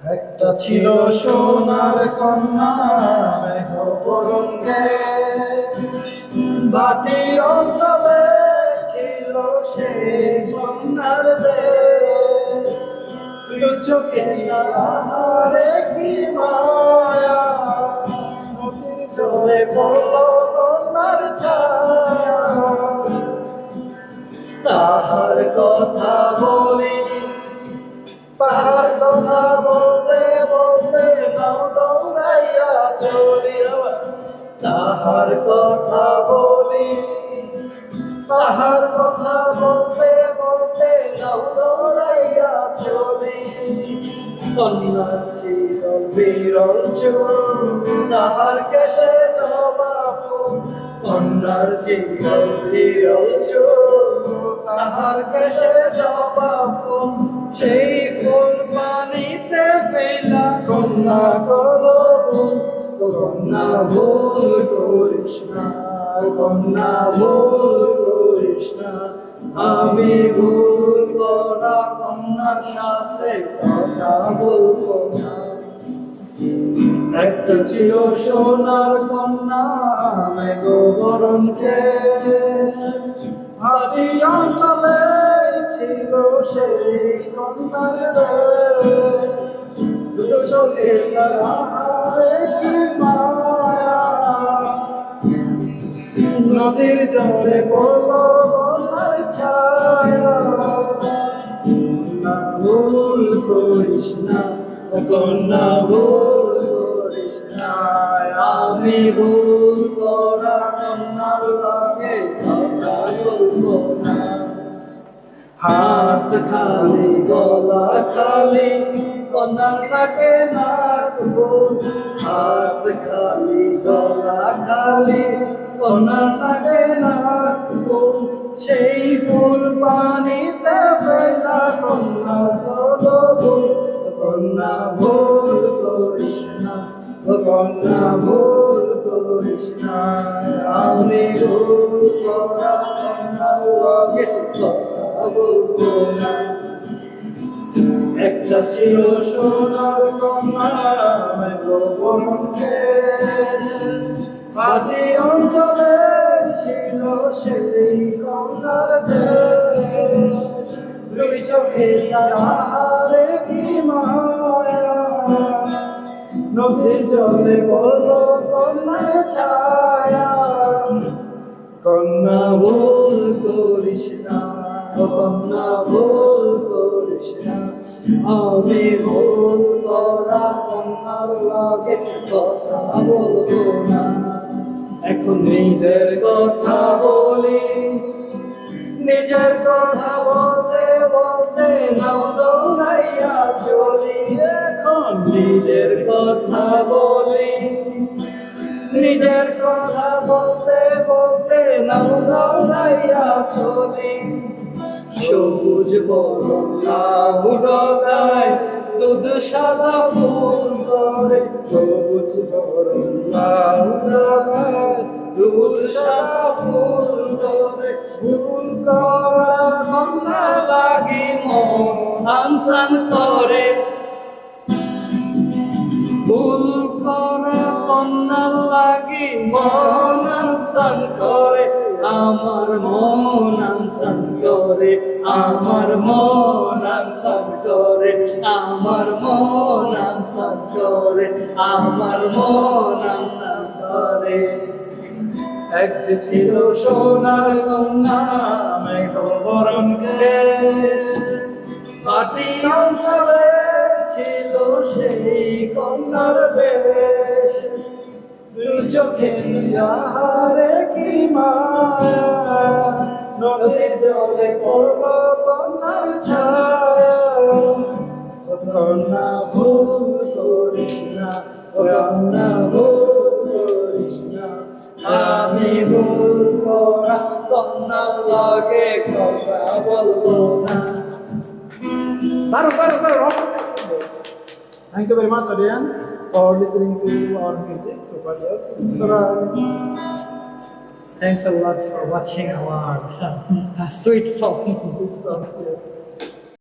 একটা ছিল সোনার কন্যা মেঘ বাটি অঞ্চলে ছিল সেই কন্যার দে তুই চোখে আহারে কি মায়া? নদীর জলে পড়ল কন্যার ছায়া। তাহার কথা বলি, তাহার কথা তাহার কথা বলি, তাহার কথা বলতে বলতে নাও দৌড়াইয়া চলি। কন্যার চিরল বিরল চুল তাহার কেশে জবা ফুল কন্যার চিরল বিরল তাহার কেশে জবা ফুল সেই ফুল পানিতে ফেলা কন্যা করল ভুল কন্যা ভুল করিস না কন্যা ভুল করিস আমি ভুল করা কন্যার সাথে কথা বলব না। একটা ছিল সোনার কন্যা বরণ হাটি অঞ্চলে ছিল সেই কন্যার দুটো চোখের নদীর জলে পড়ল কন্যার ছায়া। ভুল করিস না কন্যা ভুল করিস না। আমি ভুল করা কন্যার লাগে বলব না। হাত খালি, গলা খালি, কন্যার লাগে না ভুল হাত খালি, গলা খালি কন্যার লাগে না সেই ফুল পানিতে ফেলা কন্যা ভুল কন্যা ভুল করিস কন্যা ভুল করিস আমি একটা ছিল সোনার কন্যা বরণ পাটি অঞ্চলে ছিল সেই কন্যার দুই চোখে তাহারে কি মায়া। নদীর জলে পড়ল কন্যার ছায়া, কন্যা ভুল করিস না, কন্যা ভুল করিস না। আমি ভুল করা কন্যার লাগে কথা বলব না। এখন নিজের কথা বলি। নিজের কথা বলতে বলতে নাও দৌড়াইয়া চলি। এখন নিজের কথা বলি। নিজের কথা বলতে বলতে নাও দৌড়াইয়া চলি। সবুজ ডগায় দুধ সাদা ফুল করে সবুজ লাউ ফুল করে ফুল করা কন্যা লাগি মন আনসান করে ভুল করা কন্যা লাগি মন আনসান করে আমার মন আনসান করে আমার মন আনসান করে আমার মন আনসান করে আমার মন আনসান করে এক যে ছিল সোনার কন্যা মেঘ বরণ কেশ পাটি অঞ্চলে ছিল সেই কন্যার দেশ দু চোখে আহারে কি মায়া, নদী জলে পড়ব কন্যার ছায়া। কন্যা ভুল করিস না কন্যা ভুল আমি ভুল করা কন্যার লাগে কথা বলবো না Baru, baru, baru. Thank you very much, audience, for listening to our music. Bye-bye. Thanks a lot for watching our sweet song. Good songs, yes.